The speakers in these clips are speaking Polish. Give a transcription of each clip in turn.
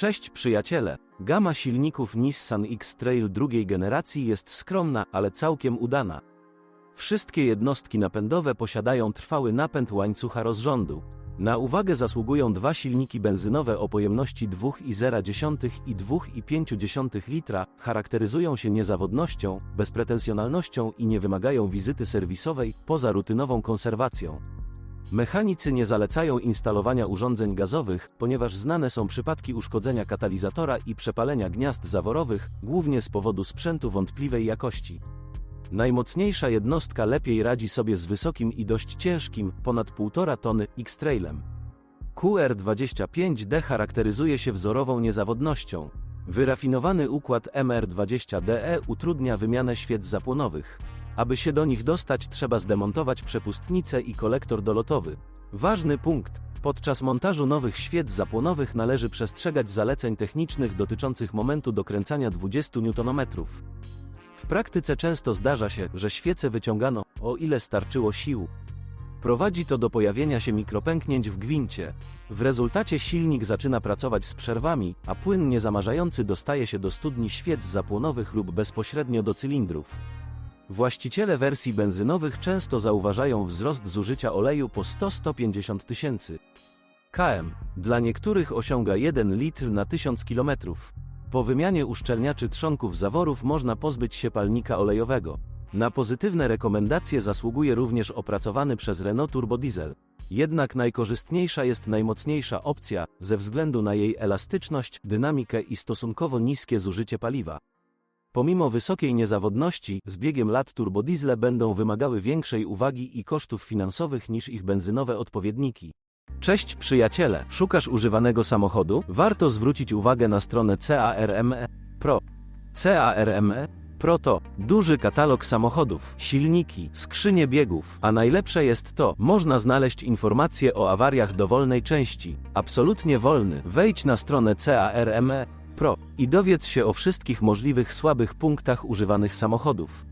Cześć przyjaciele! Gama silników Nissan X-Trail drugiej generacji jest skromna, ale całkiem udana. Wszystkie jednostki napędowe posiadają trwały napęd łańcucha rozrządu. Na uwagę zasługują dwa silniki benzynowe o pojemności 2,0 i 2,5 litra, charakteryzują się niezawodnością, bezpretensjonalnością i nie wymagają wizyty serwisowej, poza rutynową konserwacją. Mechanicy nie zalecają instalowania urządzeń gazowych, ponieważ znane są przypadki uszkodzenia katalizatora i przepalenia gniazd zaworowych, głównie z powodu sprzętu wątpliwej jakości. Najmocniejsza jednostka lepiej radzi sobie z wysokim i dość ciężkim, ponad 1,5 tony, X-Trailem. QR25D charakteryzuje się wzorową niezawodnością. Wyrafinowany układ MR20DE utrudnia wymianę świec zapłonowych. Aby się do nich dostać, trzeba zdemontować przepustnicę i kolektor dolotowy. Ważny punkt. Podczas montażu nowych świec zapłonowych należy przestrzegać zaleceń technicznych dotyczących momentu dokręcania 20 Nm. W praktyce często zdarza się, że świece wyciągano, o ile starczyło sił. Prowadzi to do pojawienia się mikropęknięć w gwincie. W rezultacie silnik zaczyna pracować z przerwami, a płyn niezamarzający dostaje się do studni świec zapłonowych lub bezpośrednio do cylindrów. Właściciele wersji benzynowych często zauważają wzrost zużycia oleju po 100-150 tysięcy km. Dla niektórych osiąga 1 litr na 1000 km. Po wymianie uszczelniaczy trzonków zaworów można pozbyć się palnika olejowego. Na pozytywne rekomendacje zasługuje również opracowany przez Renault turbodiesel. Jednak najkorzystniejsza jest najmocniejsza opcja, ze względu na jej elastyczność, dynamikę i stosunkowo niskie zużycie paliwa. Pomimo wysokiej niezawodności, z biegiem lat turbodiesle będą wymagały większej uwagi i kosztów finansowych niż ich benzynowe odpowiedniki. Cześć przyjaciele, szukasz używanego samochodu? Warto zwrócić uwagę na stronę CARME Pro. CARME Pro to duży katalog samochodów, silniki, skrzynie biegów, a najlepsze jest to, można znaleźć informacje o awariach dowolnej części. Absolutnie wolny. Wejdź na stronę CARME Pro i dowiedz się o wszystkich możliwych słabych punktach używanych samochodów.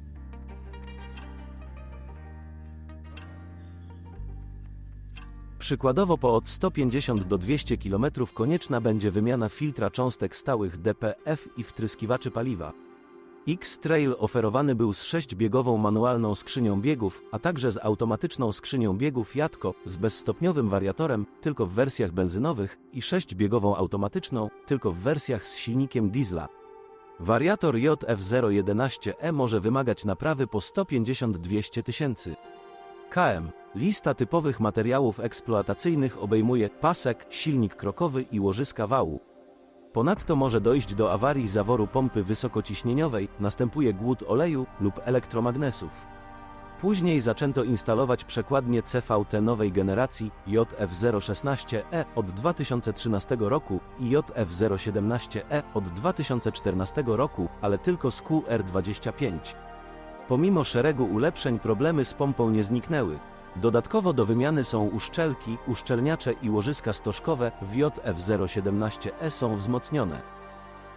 Przykładowo po od 150 do 200 km konieczna będzie wymiana filtra cząstek stałych DPF i wtryskiwaczy paliwa. X-Trail oferowany był z 6-biegową manualną skrzynią biegów, a także z automatyczną skrzynią biegów Jatko z bezstopniowym wariatorem, tylko w wersjach benzynowych, i 6-biegową automatyczną, tylko w wersjach z silnikiem diesla. Wariator JF011E może wymagać naprawy po 150-200 tysięcy. KM. Lista typowych materiałów eksploatacyjnych obejmuje pasek, silnik krokowy i łożyska wału. Ponadto może dojść do awarii zaworu pompy wysokociśnieniowej, następuje głód oleju lub elektromagnesów. Później zaczęto instalować przekładnie CVT nowej generacji JF016E od 2013 roku i JF017E od 2014 roku, ale tylko z QR25. Pomimo szeregu ulepszeń problemy z pompą nie zniknęły. Dodatkowo do wymiany są uszczelki, uszczelniacze i łożyska stożkowe w JF017E są wzmocnione.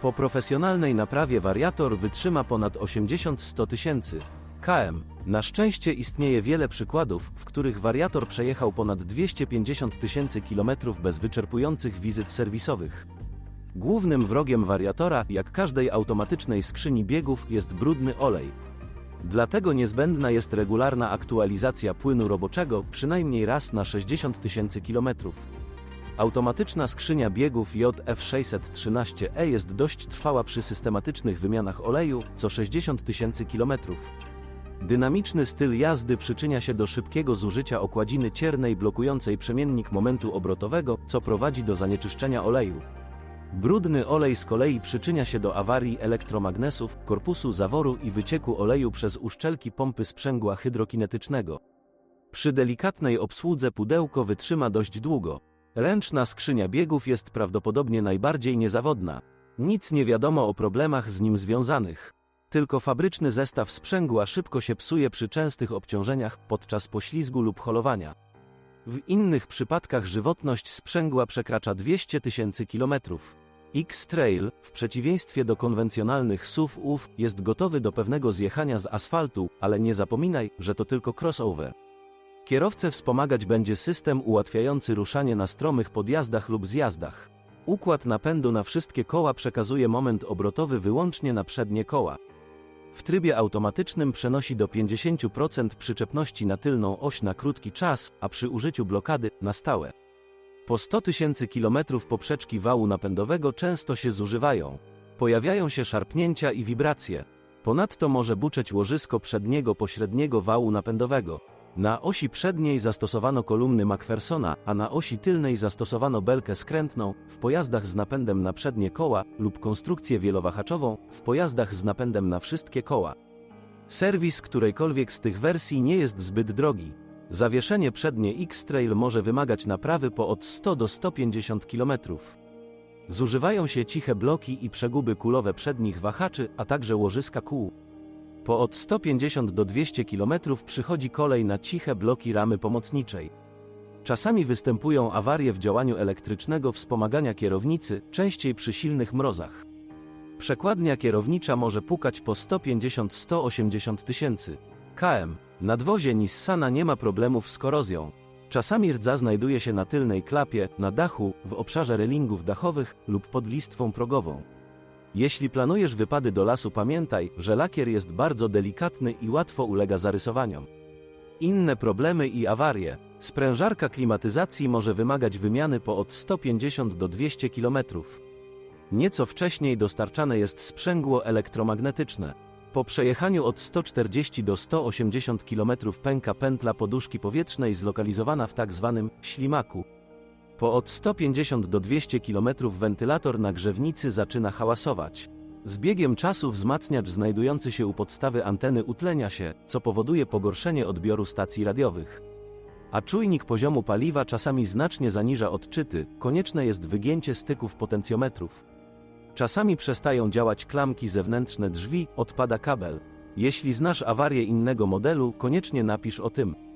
Po profesjonalnej naprawie wariator wytrzyma ponad 80-100 tysięcy km. Na szczęście istnieje wiele przykładów, w których wariator przejechał ponad 250 tysięcy kilometrów bez wyczerpujących wizyt serwisowych. Głównym wrogiem wariatora, jak każdej automatycznej skrzyni biegów, jest brudny olej. Dlatego niezbędna jest regularna aktualizacja płynu roboczego przynajmniej raz na 60 tysięcy kilometrów. Automatyczna skrzynia biegów JF613E jest dość trwała przy systematycznych wymianach oleju co 60 tysięcy kilometrów. Dynamiczny styl jazdy przyczynia się do szybkiego zużycia okładziny ciernej blokującej przemiennik momentu obrotowego, co prowadzi do zanieczyszczenia oleju. Brudny olej z kolei przyczynia się do awarii elektromagnesów, korpusu zaworu i wycieku oleju przez uszczelki pompy sprzęgła hydrokinetycznego. Przy delikatnej obsłudze pudełko wytrzyma dość długo. Ręczna skrzynia biegów jest prawdopodobnie najbardziej niezawodna. Nic nie wiadomo o problemach z nim związanych. Tylko fabryczny zestaw sprzęgła szybko się psuje przy częstych obciążeniach podczas poślizgu lub holowania. W innych przypadkach żywotność sprzęgła przekracza 200 tysięcy kilometrów. X-Trail, w przeciwieństwie do konwencjonalnych SUV-ów, jest gotowy do pewnego zjechania z asfaltu, ale nie zapominaj, że to tylko crossover. Kierowcę wspomagać będzie system ułatwiający ruszanie na stromych podjazdach lub zjazdach. Układ napędu na wszystkie koła przekazuje moment obrotowy wyłącznie na przednie koła. W trybie automatycznym przenosi do 50% przyczepności na tylną oś na krótki czas, a przy użyciu blokady na stałe. Po 100 tysięcy kilometrów poprzeczki wału napędowego często się zużywają. Pojawiają się szarpnięcia i wibracje. Ponadto może buczeć łożysko przedniego pośredniego wału napędowego. Na osi przedniej zastosowano kolumny Macphersona, a na osi tylnej zastosowano belkę skrętną w pojazdach z napędem na przednie koła lub konstrukcję wielowahaczową w pojazdach z napędem na wszystkie koła. Serwis którejkolwiek z tych wersji nie jest zbyt drogi. Zawieszenie przednie X-Trail może wymagać naprawy po od 100 do 150 km. Zużywają się ciche bloki i przeguby kulowe przednich wahaczy, a także łożyska kół. Po od 150 do 200 km przychodzi kolej na ciche bloki ramy pomocniczej. Czasami występują awarie w działaniu elektrycznego wspomagania kierownicy, częściej przy silnych mrozach. Przekładnia kierownicza może pukać po 150-180 tysięcy km. Nadwozie Nissana nie ma problemów z korozją. Czasami rdza znajduje się na tylnej klapie, na dachu, w obszarze relingów dachowych lub pod listwą progową. Jeśli planujesz wypady do lasu, pamiętaj, że lakier jest bardzo delikatny i łatwo ulega zarysowaniom. Inne problemy i awarie. Sprężarka klimatyzacji może wymagać wymiany po od 150 do 200 km. Nieco wcześniej dostarczane jest sprzęgło elektromagnetyczne. Po przejechaniu od 140 do 180 km pęka pętla poduszki powietrznej zlokalizowana w tak zwanym ślimaku. Po od 150 do 200 km wentylator nagrzewnicy zaczyna hałasować. Z biegiem czasu wzmacniacz znajdujący się u podstawy anteny utlenia się, co powoduje pogorszenie odbioru stacji radiowych. A czujnik poziomu paliwa czasami znacznie zaniża odczyty, konieczne jest wygięcie styków potencjometrów. Czasami przestają działać klamki zewnętrzne drzwi, odpada kabel. Jeśli znasz awarię innego modelu, koniecznie napisz o tym.